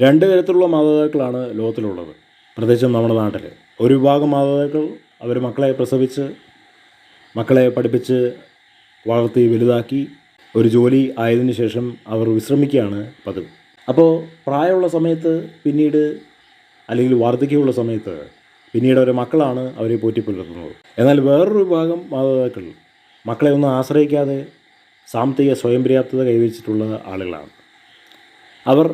രണ്ട് തരത്തിലുള്ള മാതാപിതാക്കളാണ് ലോകത്തിലുള്ളത്. പ്രത്യേകിച്ചും നമ്മുടെ നാട്ടിൽ ഒരു വിഭാഗം മാതാപിതാക്കൾ അവർ മക്കളെ പ്രസവിച്ച് മക്കളെ പഠിപ്പിച്ച് വളർത്തി വലുതാക്കി ഒരു ജോലി ആയതിനു ശേഷം അവർ വിശ്രമിക്കുകയാണ് പതിവ്. അപ്പോൾ പ്രായമുള്ള സമയത്ത് പിന്നീട് അല്ലെങ്കിൽ വാർദ്ധക്യമുള്ള സമയത്ത് പിന്നീട് അവരെ മക്കളാണ് അവരെ പോറ്റിപ്പുലർത്തുന്നത് എന്നാൽ വേറൊരു വിഭാഗം മാതാപിതാക്കൾ മക്കളെ ഒന്നും ആശ്രയിക്കാതെ സാമ്പത്തിക സ്വയം പര്യാപ്തത കൈവരിച്ചിട്ടുള്ള ആളുകളാണ്. അവർ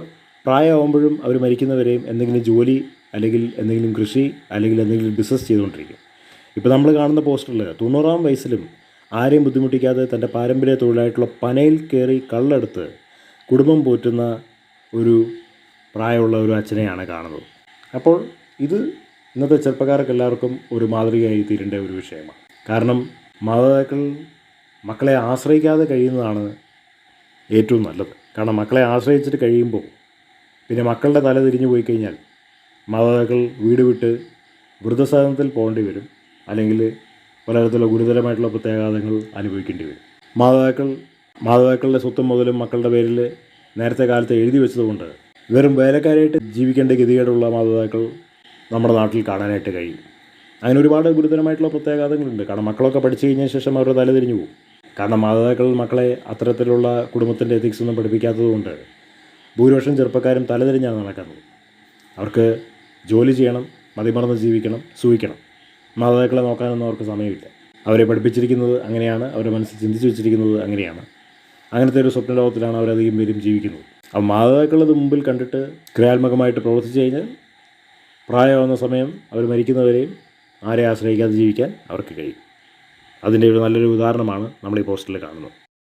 പ്രായമാകുമ്പോഴും അവർ മരിക്കുന്നവരെയും എന്തെങ്കിലും ജോലി അല്ലെങ്കിൽ എന്തെങ്കിലും കൃഷി അല്ലെങ്കിൽ എന്തെങ്കിലും ബിസിനസ് ചെയ്തുകൊണ്ടിരിക്കും. ഇപ്പോൾ നമ്മൾ കാണുന്ന പോസ്റ്ററിൽ തൊണ്ണൂറാം വയസ്സിലും ആരെയും ബുദ്ധിമുട്ടിക്കാതെ തന്റെ പാരമ്പര്യ തൊഴിലായിട്ടുള്ള പനയിൽ കയറി കള്ളെടുത്ത് കുടുംബം പോറ്റുന്ന ഒരു പ്രായമുള്ള ഒരു അച്ഛനെയാണ് കാണുന്നത്. അപ്പോൾ ഇത് ഇന്നത്തെ ചെറുപ്പക്കാർക്ക് എല്ലാവർക്കും ഒരു മാതൃകയായി തീരേണ്ട ഒരു വിഷയമാണ്. കാരണം മാതാപിതാക്കൾ മക്കളെ ആശ്രയിക്കാതെ കഴിയുന്നതാണ് ഏറ്റവും നല്ലത്. കാരണം മക്കളെ ആശ്രയിച്ചിട്ട് കഴിയുമ്പോൾ പിന്നെ മക്കളുടെ തല തിരിഞ്ഞു പോയി കഴിഞ്ഞാൽ മാതാപിതാക്കൾ വീട് വിട്ട് വൃദ്ധസാധനത്തിൽ പോകേണ്ടി വരും. അല്ലെങ്കിൽ പലതരത്തിലുള്ള ഗുരുതരമായിട്ടുള്ള പ്രത്യാഘാതങ്ങൾ അനുഭവിക്കേണ്ടി വരും. മാതാപിതാക്കൾ മാതാപിതാക്കളുടെ സ്വത്തും മുതലും മക്കളുടെ പേരിൽ നേരത്തെ കാലത്ത് എഴുതി വെച്ചതുകൊണ്ട് വെറും വേലക്കാരായിട്ട് ജീവിക്കേണ്ട ഗതികേടുള്ള മാതാപിതാക്കൾ നമ്മുടെ നാട്ടിൽ കാണാനായിട്ട് കഴിയും. അങ്ങനെ ഒരുപാട് ഗുരുതരമായിട്ടുള്ള പ്രത്യാഘാതങ്ങളുണ്ട്. കാരണം മക്കളൊക്കെ പഠിച്ചു കഴിഞ്ഞ ശേഷം അവരുടെ തല തിരിഞ്ഞു പോകും. കാരണം മാതാപിതാക്കൾ മക്കളെ അത്തരത്തിലുള്ള കുടുംബത്തിന്റെ എത്തിക്സ് ഒന്നും പഠിപ്പിക്കാത്തതുകൊണ്ട് ഭൂരിപക്ഷം ചെറുപ്പക്കാരും തലതിരിഞ്ഞാണ് നടക്കുന്നത് അവർക്ക് ജോലി ചെയ്യണം മതിമറന്ന് ജീവിക്കണം സൂഹിക്കണം മാതാപിതാക്കളെ നോക്കാനൊന്നും അവർക്ക് സമയമില്ല. അവരെ പഠിപ്പിച്ചിരിക്കുന്നത് അങ്ങനെയാണ് അവരുടെ മനസ്സിൽ ചിന്തിച്ച് വെച്ചിരിക്കുന്നത് അങ്ങനെയാണ്. അങ്ങനത്തെ ഒരു സ്വപ്ന ലോകത്തിലാണ് അവരധികം പേരും ജീവിക്കുന്നത്. അപ്പോൾ മാതാപിതാക്കളത് മുമ്പിൽ കണ്ടിട്ട് ക്രിയാത്മകമായിട്ട് പ്രവർത്തിച്ചു കഴിഞ്ഞാൽ പ്രായമാവുന്ന സമയം അവർ മരിക്കുന്നവരെയും ആരെ ആശ്രയിക്കാതെ ജീവിക്കാൻ അവർക്ക് കഴിയും. അതിന്റെ ഒരു നല്ലൊരു ഉദാഹരണമാണ് നമ്മൾ ഈ പോസ്റ്ററിൽ കാണുന്നത്.